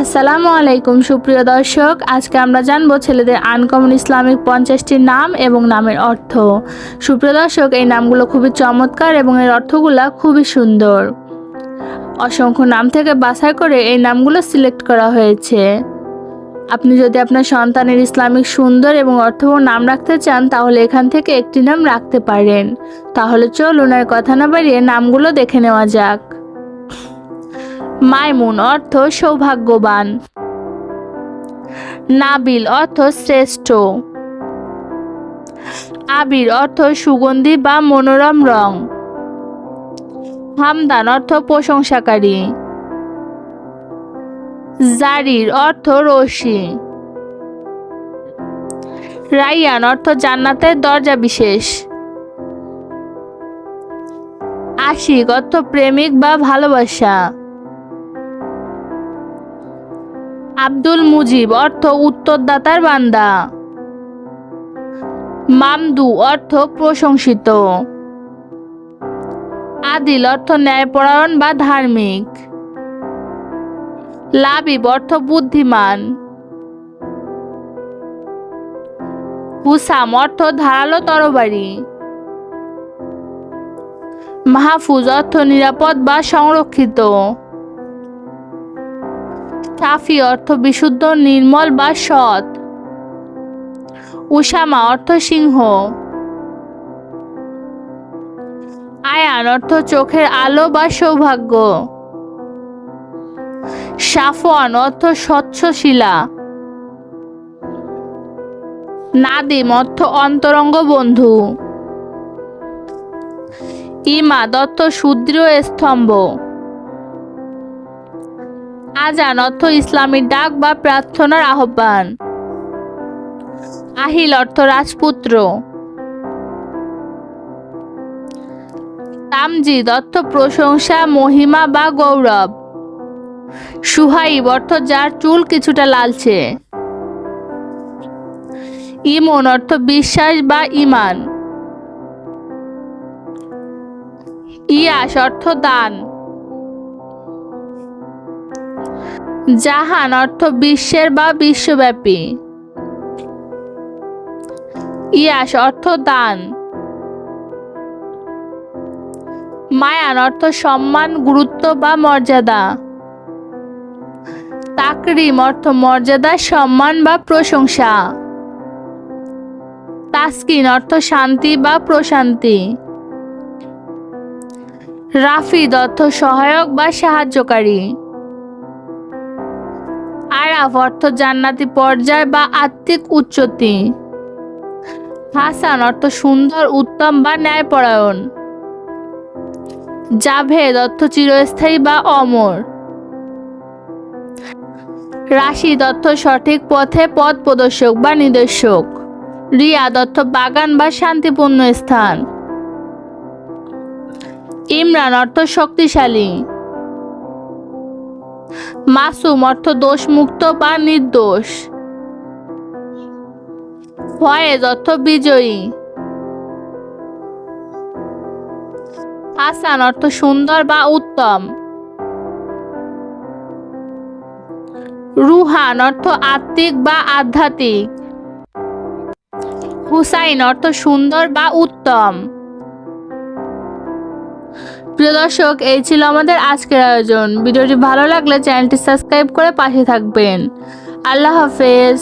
আসসালামু আলাইকুম, সুপ্রিয় দর্শক। আজকে আমরা জানব ছেলেদের আনকমন ইসলামিক পঞ্চাশটি নাম এবং নামের অর্থ। সুপ্রিয় দর্শক, এই নামগুলো খুবই চমৎকার এবং এর অর্থগুলো খুবই সুন্দর। অসংখ্য নাম থেকে বাছাই করে এই নামগুলো সিলেক্ট করা হয়েছে। আপনি যদি আপনার সন্তানের ইসলামিক সুন্দর এবং অর্থবহ নাম রাখতে চান, তাহলে এখান থেকে একটি নাম রাখতে পারেন। তাহলে চলুন আর কথা না বাড়িয়ে নামগুলো দেখে নেওয়া যাক। মাইমুন অর্থ সৌভাগ্যবান। নাবিল অর্থ শ্রেষ্ঠ। আবির অর্থ সুগন্ধি বা মনোরম রং। হামদান অর্থ প্রশংসাকারী। জারির অর্থ রশি। রাইয়ান অর্থ জান্নাতের দরজা বিশেষ। আশিক অর্থ প্রেমিক বা ভালোবাসা। আব্দুল মুজিব, অর্থ উত্তরদাতার বান্দা। মামদু, অর্থ প্রশংসিত। আদিল, অর্থ ন্যায়পরায়ণ বা ধার্মিক। লাবিব, অর্থ বুদ্ধিমান। হুসাম, অর্থ ধারালো তরবারি। মাহফুজ, অর্থ নিরাপদ বা সংরক্ষিত। সাফি অর্থ বিশুদ্ধ, নির্মল বা সৎ। উসামা অর্থ সিংহ। আয়ান অর্থ চোখের আলো বা সৌভাগ্য। সাফওয়ান অর্থ স্বচ্ছ শিলা। নাদিম অর্থ অন্তরঙ্গ বন্ধু। ইমা দত্ত সুদৃঢ় স্তম্ভ। আজান অর্থ ইসলামী ডাক বা প্রার্থনার আহ্বান। আহিল অর্থ রাজপুত্র। তামজিদ অর্থ প্রশংসা, মহিমা বা গৌরব। সুহাইব অর্থ যার চুল কিছুটা লালছে ইমন অর্থ বিশ্বাস বা ইমান ইয়াস অর্থ দান। জাহান অর্থ বিশ্বের বা বিশ্বব্যাপী। ইয়াস অর্থ দান। মায়ান অর্থ সম্মান, গুরুত্ব বা মর্যাদা। তাকরিম অর্থ মর্যাদা, সম্মান বা প্রশংসা। তাস্কিন অর্থ শান্তি বা প্রশান্তি। রাফিদ অর্থ সহায়ক বা সাহায্যকারী। আরাফ অর্থ জান্নাতি পর্যায় বা আত্মিক উচ্চতি। হাসান, অর্থ সুন্দর, উত্তম বা ন্যায়পরায়ণ। জাভেদ, অর্থ চিরস্থায়ী বা অমর। রাশি অর্থ সঠিক পথে পথ প্রদর্শক বা নির্দেশক। রিয়া অর্থ বাগান বা শান্তিপূর্ণ স্থান। ইমরান, অর্থ শক্তিশালী। মাসুম অর্থ দোষমুক্ত বা নির্দোষ। ফয়েজ অর্থ বিজয়ী। হাসান অর্থ সুন্দর বা উত্তম। রুহান অর্থ আত্মিক বা আধ্যাত্মিক। হুসাইন অর্থ সুন্দর বা উত্তম। প্রিয় দর্শক, এই ছিল আমাদের আজকের আয়োজন। ভিডিওটি ভালো লাগলে চ্যানেলটি সাবস্ক্রাইব করে পাশে থাকবেন। আল্লাহ হাফেজ।